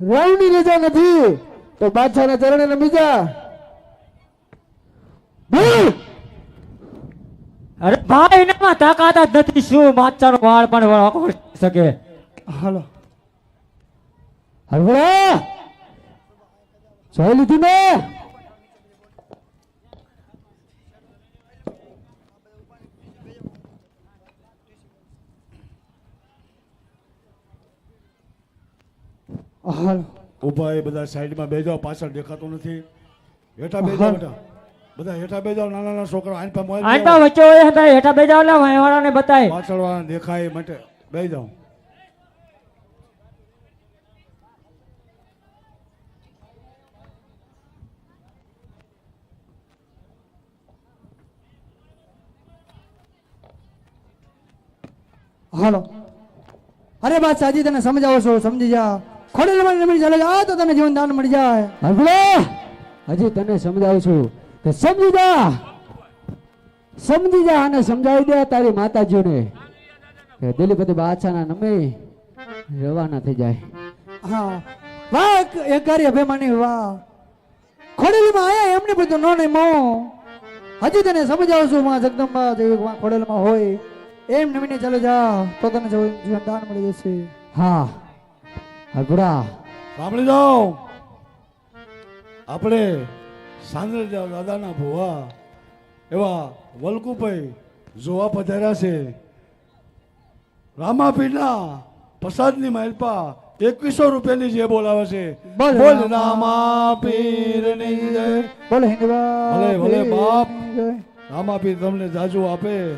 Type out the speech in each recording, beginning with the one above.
રણની રજા નથી. તો બાદશાહના ચરણે નમી અરે ભાઈ એનામાં તાકાત જ નથી. શું માચાનો વાળ પણ વાળો શકે? હાલો. હરવડા જોઈ લીધી મેં હાલો ઊભા એ બધા સાઈડમાં બે જાઓ પાછળ દેખાતું નથી. હેઠા બે જાઓ બેટા. બધા હેઠા બે જાઓ નાના નાના છોકરા આઈન પા મોબાઈલ આઈ પા વચ્ચે હોય હતા હેઠા બેજા એટલે વાળાને બતાય. પાછળ વાળાને દેખાય માટે બે જાઓ. હાલો. અરે બાદ સાજી તને સમજાવો છો? સમજી જા. ખોડેલમાં ચાલે તો તને જીવન દાન મળી જાય. હજી તને સમજાવું છું કે સમજી જા. સમજી જા અને સમજાવી દે તારી માતાજીને કે દિલીપતિ બાદશાહના નમે રવાના થઈ જાય. હા. વાહ એક કાર્ય અભિમાની વાહ. ખોડેલમાં આયા એમને બધું નો મો હજી તને સમજાવું છું માં જગદંબા દેવી માં ખોડેલમાં હોય એમ નમીને ચાલે જા તો તને જીવન દાન મળી જશે. હા. હરભરા સાંભળી જાઓ. આપણે સાંદ્રજા દાદાના ભુવા એવા વલકુભાઈ જોવા પધાર્યા છે. રામાપીરના પ્રસાદની માલપા એકવીસો રૂપિયાની જે બોલાવે છે. બોલ રામાપીરની જય. બોલો ભલે, ભલે, બાપ. રામાપીર તમને જાજુ આપે.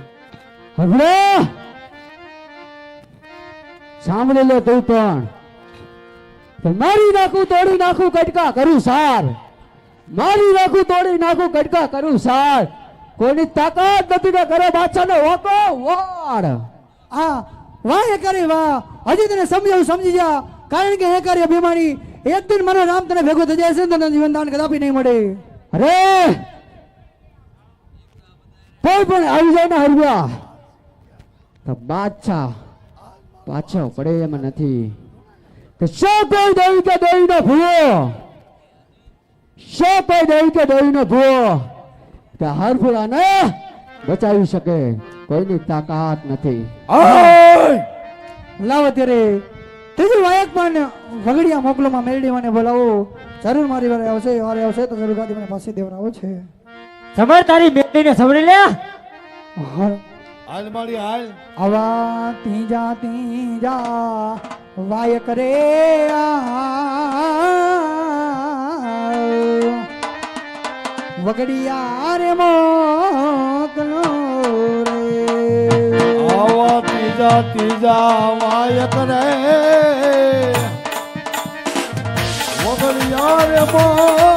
સાંભળી લે તું પણ. તો મારી નાખું તોડી નાખું કટકા કરું સાર. મારી નાખું તોડી નાખું કટકા કરું સાર. કોઈની તાકાત નથી ને કરે બાદશાહનો હોકો વાડ આ વાહ એ કરી વાહ. હજી તને સમજાવું સમજી જા. કારણ કે હે કરી અભિમાની એક દિન મને રામ તને ભેગો થઈ જાય છે તને જીવન દાન કદાપી નહીં મળે. અરે! કોઈ પણ આવી જાય ને હરવ્યા તો બાદશાહ પાછો પડે એમ નથી. કે શું કોઈ દેવી કે દેવી નો ભૂવો શું કોઈ દેવી કે દેવી નો ભૂવો કે હરફુલાને બચાવી શકે કોઈની તાકાત નથી! લાવો ત્યારે ત્રીજું વાયક પણ વગડિયા મોકલોમાં મેળડી મને બોલાવો જરૂર મારી વારે આવશે વારે આવશે તો જરૂર ગાદી મને પાસે દેવરાવો છે સમર તારી બેટીને સમરી લે હાલ મારી હાલ. આવા તીજા તીજા વાય કરે વગડિયા રે મોકલો રે. આવા તીજા તીજા વાય કરે. વગડિયા રે મોકલું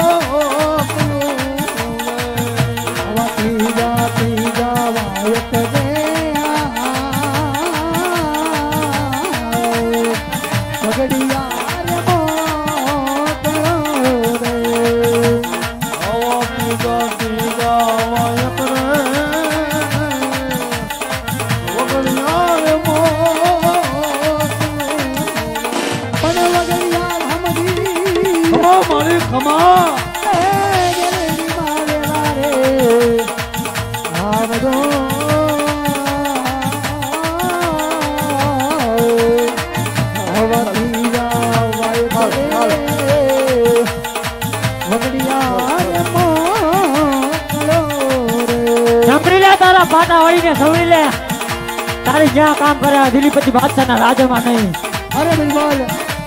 તારી જ્યાં કામ કરે દિલીપતિ બાદશાહના રાજ્યમાં નહીં અરે બિલકુલ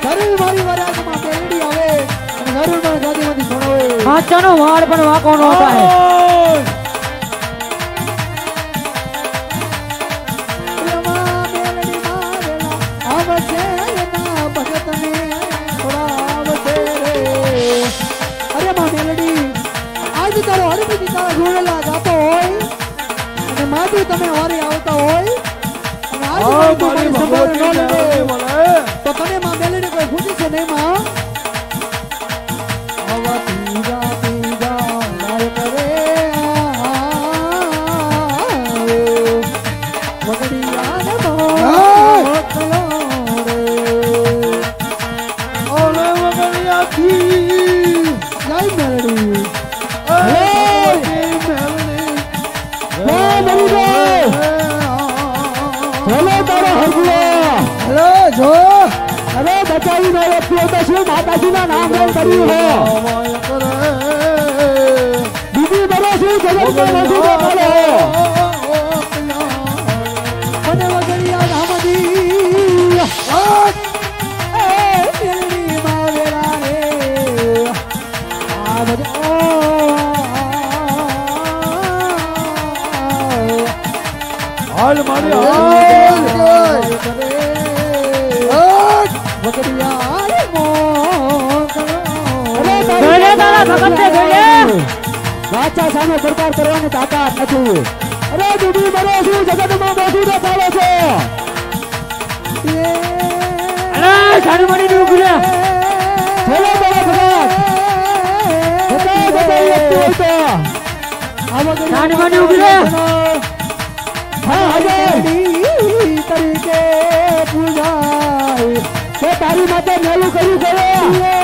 જરૂર મારી વરાજમાં પેરડી આવે અને જરૂર મને ગાદીમાંથી છોડાવે માચાનો વાળ પણ વાંકો ન થાય આય! પ્રેમા મેલડી મારેલા આવશે એના ભગતને છોડાવશે રે. અરે માં મેલડી આજ તારો હરપતિ તારા જોડેલા જાતો હોય અને માધુ તમે વારે આવતા હોય અને આજ આ તું મારી મારી સંભાળ ન ભગવતી લેવો વળે. તો તને માં મેલડી કોઈ ખુશી છે નહીં માં શું માતાજીના નામ લેવું કર્યું હો. બીજું બરો શું જગત સચ્ચા સામે સરકાર કરવાની તાકાત નથી. અરે ડૂબી મરે છું જગતમાં મોટું ને ચાલે છે? અરે સાનુમણી નું ગુલા. બોલો બોલો ભગત સાનુમણી તારી માટે મેલું કર્યું ગયો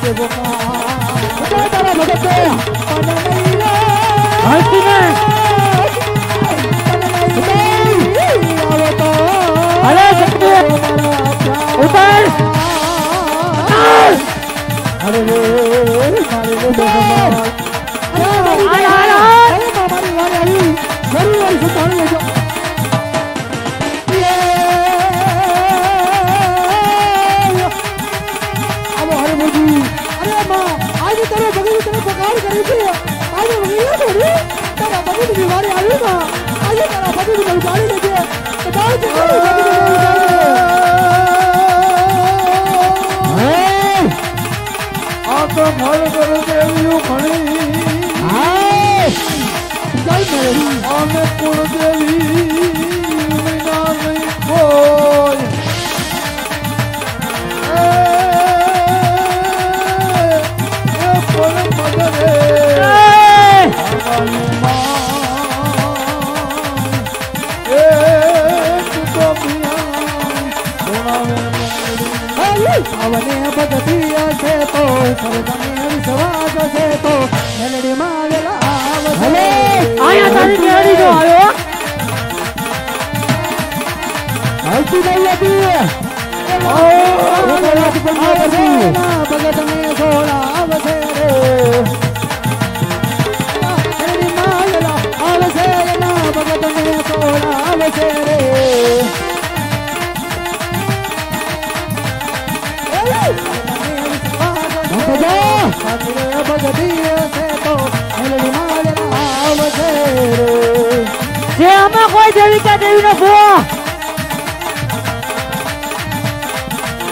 llevo બીમારી આવી આજે તારા પતિ નું ગાડી લેજે કે તારે ભગત મેં ઘોડા આવશે રે Se ama, Juan, se ubica de una fuga.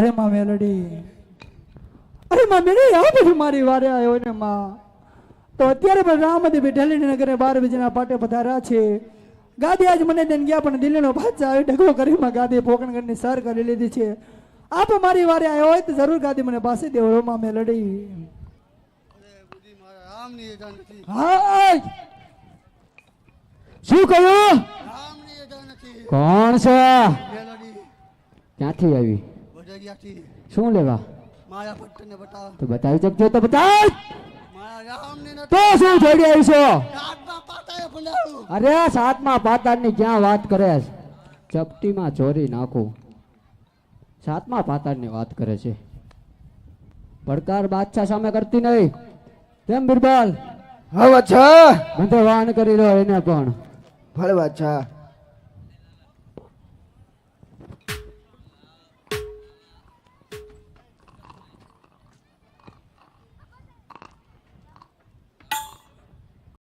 અરે માં મેલડી. અરે માં મેલડી આ બધું મારી વારે આવ્યો ને માં. તો અત્યારે પણ રામદેવ ઢેલીની નગરે બાર વીજના પાટે પધાર્યા છે. ગાદી આજ મને દઈને ગયા પણ દિલ્હીનો બાદશાહ આવી ઢગલો કરીમાં ગાદી પોકણગઢની સર કરી લીધી છે. આપ મારી વારે આવ્યો હોય તો જરૂર ગાદી મને પાસે દેવો માં મેલડી. હા શું કહ્યું? કોણ છે? ક્યાંથી આવી? વડરિયાથી શું લેવા? મારા ભટ્ટને બતાવ. તો બતાવી શકજો તો બતાવ. મારા રામને તો શું જોડી આવીશો? રાતના પાતાએ ભંડારું. અરે સાતમા પાતાળની ક્યાં વાત કરે છે? ચપટીમાં ચોરી નાખું. સાતમા પાતાળની વાત કરે છે. પડકાર બાદશાહ સામે કરતી નહીં. કેમ બિરબલ? હવે બાદશાહ બંધે વાન કરી લો એને પણ. ભળવા બાદશાહ